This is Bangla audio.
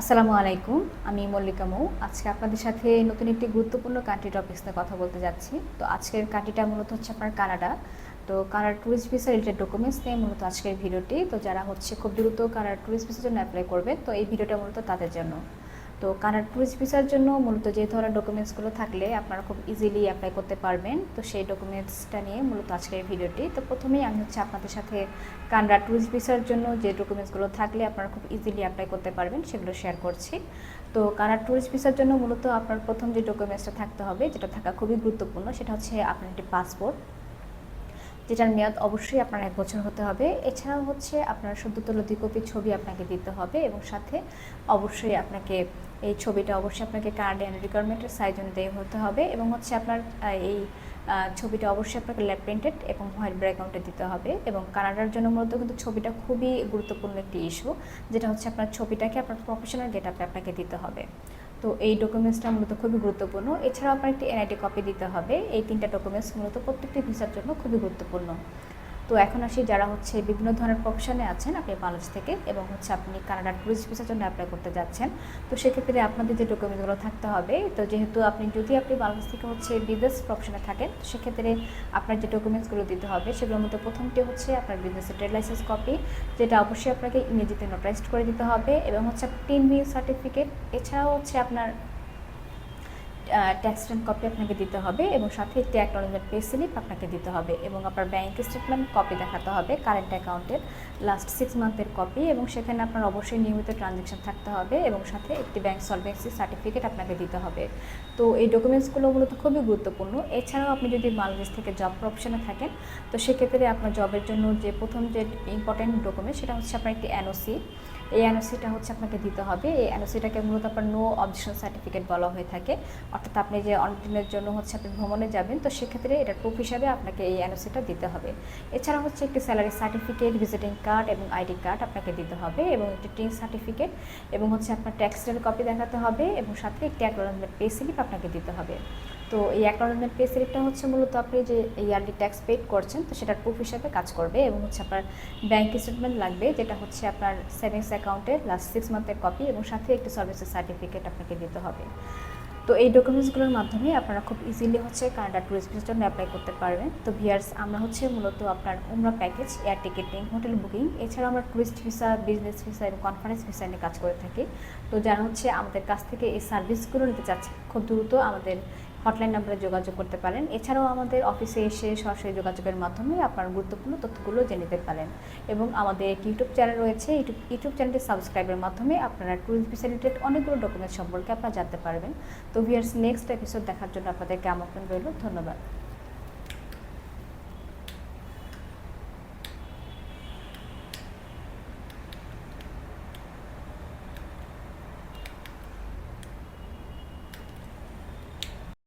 আসসালামু আলাইকুম, আমি মল্লিকা মৌ। আজকে আপনাদের সাথে নতুন একটি গুরুত্বপূর্ণ কান্ট্রি টপিক্স নিয়ে কথা বলতে যাচ্ছি। তো আজকের কান্ট্রিটা মূলত হচ্ছে আপনার কানাডা। তো Canada tourist visa related documents নিয়ে মূলত আজকের ভিডিওটি। তো যারা হচ্ছে খুব দ্রুত কানাডা ট্যুরিস্ট ভিসার জন্য অ্যাপ্লাই করবে, তো এই ভিডিওটা মূলত তাদের জন্য। তো কানাডা ট্যুরিস্ট ভিসার জন্য মূলত যে ধরনের ডকুমেন্টসগুলো থাকলে আপনারা খুব ইজিলি অ্যাপ্লাই করতে পারবেন। তো সেই ডকুমেন্টসটা নিয়ে মূলত আজকের ভিডিওটি। তো প্রথমেই আমি হচ্ছে আপনাদের সাথে কানাডা ট্যুরিস্ট ভিসার জন্য যে ডকুমেন্টসগুলো থাকলে আপনারা খুব ইজিলি অ্যাপ্লাই করতে পারবেন, সেগুলো শেয়ার করছি। তো কানাডা ট্যুরিস্ট ভিসার জন্য মূলত আপনার প্রথম যে ডকুমেন্টসটা থাকতে হবে, যেটা থাকা খুবই গুরুত্বপূর্ণ, সেটা হচ্ছে আপনার একটি পাসপোর্ট যেটার মেয়াদ অবশ্যই আপনার এক বছর হতে হবে। এছাড়াও হচ্ছে আপনার সদ্যতল দুই কপি ছবি আপনাকে দিতে হবে এবং সাথে অবশ্যই আপনাকে এই ছবিটা অবশ্যই আপনাকে কার্ড অ্যান্ড রিকোয়ারমেন্টের সাইজ অনুযায়ী হতে হবে এবং হচ্ছে আপনার এই ছবিটা অবশ্যই আপনাকে ল্যাব প্রিন্টেড এবং হোয়াইট ব্যাক অ্যাকাউন্টে দিতে হবে এবং কানাডার জন্য মূলত কিন্তু ছবিটা খুবই গুরুত্বপূর্ণ একটি ইস্যু যেটা হচ্ছে আপনার ছবিটাকে আপনার প্রফেশনাল গেট আপে আপনাকে দিতে হবে। তো এই ডকুমেন্টসটা মূলত খুবই গুরুত্বপূর্ণ। এছাড়াও আপনার একটি এনআইটি কপি দিতে হবে। এই তিনটা ডকুমেন্টস মূলত প্রত্যেকটি ভিসার জন্য খুবই গুরুত্বপূর্ণ। তো এখন আসি যারা হচ্ছে বিভিন্ন ধরনের প্রফেশনে আছেন আপনি বাংলাদেশ থেকে এবং হচ্ছে আপনি কানাডার টুরিস্ট ভিসার জন্য অ্যাপ্লাই করতে যাচ্ছেন, তো সেক্ষেত্রে আপনাদের যে ডকুমেন্টগুলো থাকতে হবে, তো যেহেতু আপনি যদি আপনি বাংলাদেশ থেকে হচ্ছে বিজনেস প্রফেশনে থাকেন সেক্ষেত্রে আপনার যে ডকুমেন্টসগুলো দিতে হবে, সেগুলোর মধ্যে প্রথমটি হচ্ছে আপনার বিজনেসের ট্রেড লাইসেন্স কপি যেটা অবশ্যই আপনাকে ইংরেজিতে নোটারাইজড করে দিতে হবে এবং হচ্ছে টিন বি সার্টিফিকেট এছাড়াও হচ্ছে আপনার ট্যাক্স রিটার্ন কপি আপনাকে দিতে হবে এবং সাথে একটি অ্যাকনোলজমেন্ট পে স্লিপ আপনাকে দিতে হবে এবং আপনার ব্যাংক স্টেটমেন্ট কপি দেখাতে হবে কারেন্ট অ্যাকাউন্টের লাস্ট সিক্স মান্থের কপি এবং সেখানে আপনার অবশ্যই নিয়মিত ট্রানজ্যাকশন থাকতে হবে এবং সাথে একটি ব্যাংক সলভেন্সি সার্টিফিকেট আপনাকে দিতে হবে। তো এই ডকুমেন্টসগুলো মূলত খুবই গুরুত্বপূর্ণ। এছাড়াও আপনি যদি বাংলাদেশ থেকে জব প্রফেশনে থাকেন, তো সেক্ষেত্রে আপনার জবের জন্য যে প্রথম যে ইম্পর্ট্যান্ট ডকুমেন্ট সেটা হচ্ছে আপনার একটি এনওসি এই এনওসিটা হচ্ছে আপনাকে দিতে হবে। এই এনওসিটাকে মূলত আপনার নো অবজেকশন সার্টিফিকেট বলা হয়ে থাকে। অর্থাৎ আপনি যে অনেক দিনের জন্য হচ্ছে আপনি ভ্রমণে যাবেন, তো সেক্ষেত্রে এটা প্রুফ হিসাবে আপনাকে এই এনওসিটা দিতে হবে। এছাড়া হচ্ছে একটি স্যালারি সার্টিফিকেট ভিজিটিং কার্ড এবং আইডি কার্ড আপনাকে দিতে হবে এবং একটি টিন সার্টিফিকেট এবং হচ্ছে আপনার ট্যাক্সের কপি দেখাতে হবে এবং সাথে একটি অ্যাকনোলজমেন্ট পে স্লিপ আপনাকে দিতে হবে। তো এই অ্যাকনোলজমেন্ট পে স্লিপটা হচ্ছে মূলত আপনি যে ইয়ারলি ট্যাক্স পেড করছেন, তো সেটার প্রুফ হিসাবে কাজ করবে এবং হচ্ছে আপনার ব্যাংক স্টেটমেন্ট লাগবে, যেটা হচ্ছে আপনার সেভিংস অ্যাকাউন্টের লাস্ট সিক্স মান্থের কপি এবং সাথে একটি সার্ভিসের সার্টিফিকেট আপনাকে দিতে হবে। তো এই ডকুমেন্টসগুলোর মাধ্যমে আপনারা খুব ইজিলি হচ্ছে কানাডা ট্যুরিস্ট ভিসার জন্য অ্যাপ্লাই করতে পারবেন। তো ভিয়ার্স আমরা হচ্ছে মূলত আপনার উমরা package air ticketing hotel booking এছাড়া আমরা ট্যুরিস্ট ভিসা বিজনেস ভিসা এবং কনফারেন্স ভিসা নিয়ে কাজ করে থাকি। তো যারা হচ্ছে আমাদের কাছ থেকে এই সার্ভিসগুলো নিতে চাচ্ছে, খুব দ্রুত আমাদের হটলাইন নাম্বারে যোগাযোগ করতে পারেন। এছাড়াও আমাদের অফিসে এসে সরাসরি যোগাযোগের মাধ্যমে আপনার গুরুত্বপূর্ণ তথ্যগুলো জেনে নিতে পারেন এবং আমাদের একটি ইউটিউব চ্যানেল রয়েছে ইউটিউব ইউটিউব চ্যানেলটি সাবস্ক্রাইবের মাধ্যমে আপনারা ট্যুরিস্ট রিলেটেড অনেকগুলো ডকুমেন্টস সম্পর্কে আপনারা জানতে পারবেন। তো ভিয়ার্স নেক্সট এপিসোড দেখার জন্য আপনাদেরকে আমন্ত্রণ রইল। ধন্যবাদ।